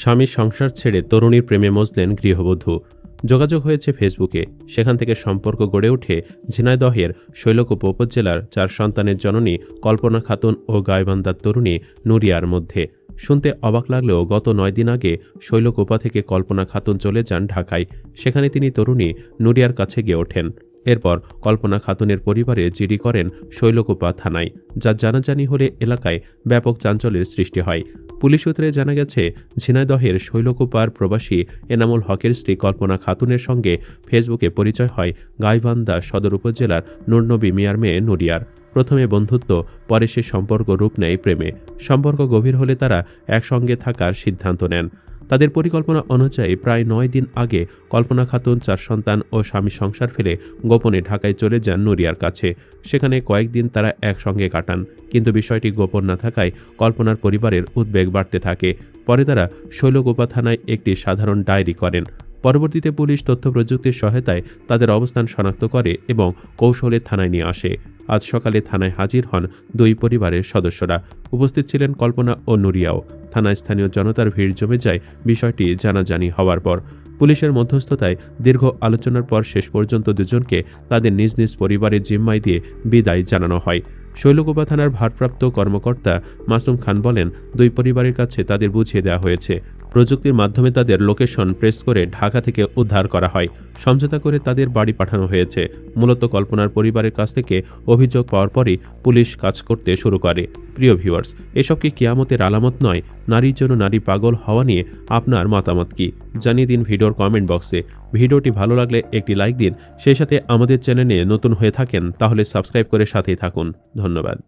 স্বামীর সংসার ছেড়ে তরুণীর প্রেমে মজলেন গৃহবধূ। যোগাযোগ হয়েছে ফেসবুকে। সেখান থেকে সম্পর্ক গড়ে ওঠে ঝিনাইদহের শৈলকুপ উপজেলার চার সন্তানের জননী কল্পনা খাতুন ও গাইবান্ধার তরুণী নুরিয়ার মধ্যে। শুনতে অবাক লাগলেও গত নয় দিন আগে শৈলকুপা থেকে কল্পনা খাতুন চলে যান ঢাকায়। সেখানে তিনি তরুণী নুরিয়ার কাছে গিয়ে ওঠেন। এরপর কল্পনা খাতুনের পরিবারে জিডি করেন শৈলকুপা থানায়, যা জানাজানি হলে এলাকায় ব্যাপক চাঞ্চল্যের সৃষ্টি হয়। পুলিশ সূত্রে জানা গেছে, ঝিনাইদহের শৈলকুপার প্রবাসী এনামুল হকের স্ত্রী কল্পনা খাতুনের সঙ্গে ফেসবুকে পরিচয় হয় গাইবান্দা সদর উপজেলার নুরনবী মিয়ার মেয়ে নুরিয়ার প্রথমে বন্ধুত্ব, পরে সে সম্পর্ক রূপ নেয় প্রেমে। সম্পর্ক গভীর হলে তারা একসঙ্গে থাকার সিদ্ধান্ত নেন। তাদের পরিকল্পনা অনুযায়ী প্রায় নয় দিন আগে কল্পনা খাতুন, চার সন্তান ও স্বামী সংসার ফেলে গোপনে ঢাকায় চলে যান নুরিয়ার কাছে। সেখানে কয়েকদিন তারা একসঙ্গে কাটান। কিন্তু বিষয়টি গোপন না থাকায় কল্পনার পরিবারের উদ্বেগ বাড়তে থাকে। পরে তারা শৈলগোপা থানায় একটি সাধারণ ডায়েরি করেন। পরবর্তীতে পুলিশ তথ্য প্রযুক্তির সহায়তায় তাদের অবস্থান শনাক্ত করে এবং কৌশলে থানায় নিয়ে আসে। আজ সকালে থানায় হাজির হন দুই পরিবারের সদস্যরা। উপস্থিত ছিলেন কল্পনা ও নুরিয়াও থানায় স্থানীয় জনতার ভিড় জমে যায় বিষয়টি জানাজানি হওয়ার পর। পুলিশের মধ্যস্থতায় দীর্ঘ আলোচনার পর শেষ পর্যন্ত দুজনকে তাদের নিজ নিজ পরিবারের জিম্মায় দিয়ে বিদায় জানানো হয়। শৈলকোপা থানার ভারপ্রাপ্ত কর্মকর্তা মাসুম খান বলেন, দুই পরিবারের কাছে তাদের বুঝিয়ে দেওয়া হয়েছে প্রযুক্তির মাধ্যমে তাদের লোকেশন প্রেস করে ঢাকা থেকে উদ্ধার করা হয়। সমঝোতা করে তাদের বাড়ি পাঠানো হয়েছে। মূলত কল্পনার পরিবারের কাছ থেকে অভিযোগ পাওয়ার পরই পুলিশ কাজ করতে শুরু করে। প্রিয় ভিউয়ার্স, এসব কি কিয়ামতের আলামত নয়? নারীর জন্য নারী পাগল হওয়া নিয়ে আপনার মতামত কি? জানিয়ে দিন ভিডিওর কমেন্ট বক্সে। ভিডিওটি ভালো লাগলে একটি লাইক দিন। সেই সাথে আমাদের চ্যানেলে নতুন হয়ে থাকেন, তাহলে সাবস্ক্রাইব করে সাথেই থাকুন। ধন্যবাদ।